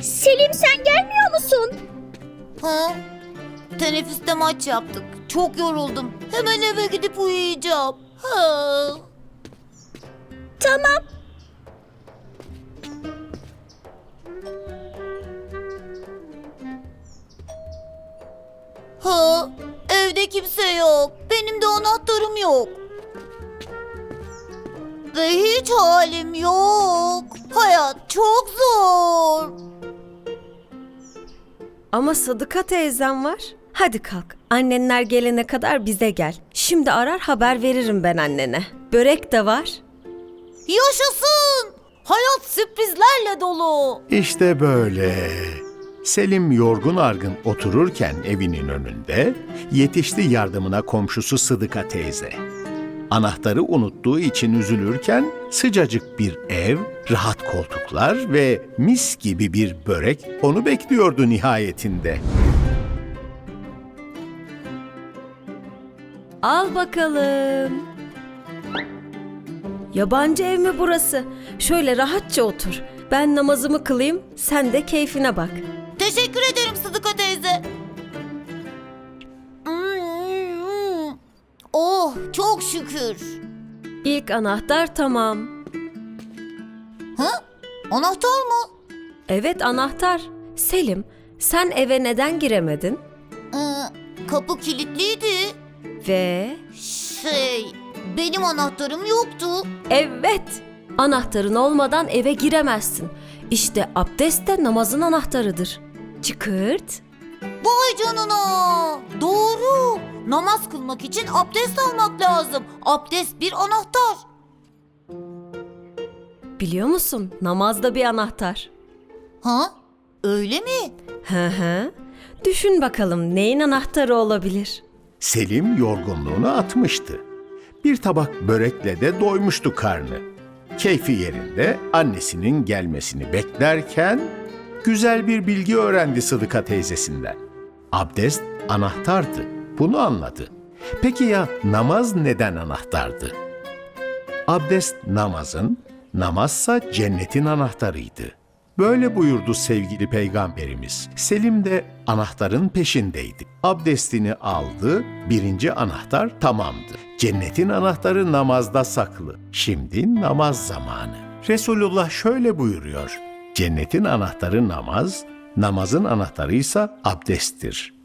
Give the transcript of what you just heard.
Selim sen gelmiyor musun? Ha? Teneffüste maç yaptık. Çok yoruldum. Hemen eve gidip uyuyacağım. Ha. Tamam. Ha, evde kimse yok. Benim de anahtarım yok. Ve hiç halim yok. Hayat çok zor. Ama Sadıka teyzem var. Hadi kalk. Annenler gelene kadar bize gel. Şimdi arar haber veririm ben annene. Börek de var. Yaşasın. Hayat sürprizlerle dolu. İşte böyle. Selim yorgun argın otururken evinin önünde yetişti yardımına komşusu Sıdıka teyze. Anahtarı unuttuğu için üzülürken sıcacık bir ev, rahat koltuklar ve mis gibi bir börek onu bekliyordu nihayetinde. Al bakalım. Yabancı ev mi burası? Şöyle rahatça otur. Ben namazımı kılayım, sen de keyfine bak. Teşekkür ederim Sıdıka teyze. Oh çok şükür. İlk anahtar tamam. Ha? Anahtar mı? Evet anahtar. Selim, sen eve neden giremedin? Ee, kapı kilitliydi. Ve Şey, benim anahtarım yoktu. evet, anahtarın olmadan eve giremezsin. İşte abdest de namazın anahtarıdır. Çıkırt. Vay canına. Namaz kılmak için abdest almak lazım. Abdest bir anahtar. Biliyor musun? Namaz da bir anahtar. Ha? Öyle mi? Hı hı. Düşün bakalım neyin anahtarı olabilir? Selim yorgunluğunu atmıştı. Bir tabak börekle de doymuştu karnı. Keyfi yerinde annesinin gelmesini beklerken güzel bir bilgi öğrendi Sıdıka teyzesinden. Abdest anahtardı. Bunu anladı. Peki ya namaz neden anahtardı? Abdest namazın, namazsa cennetin anahtarıydı. Böyle buyurdu sevgili peygamberimiz. Selim de anahtarın peşindeydi. Abdestini aldı, birinci anahtar tamamdı. Cennetin anahtarı namazda saklı. Şimdi namaz zamanı. Resulullah şöyle buyuruyor. Cennetin anahtarı namaz, namazın anahtarı ise abdesttir.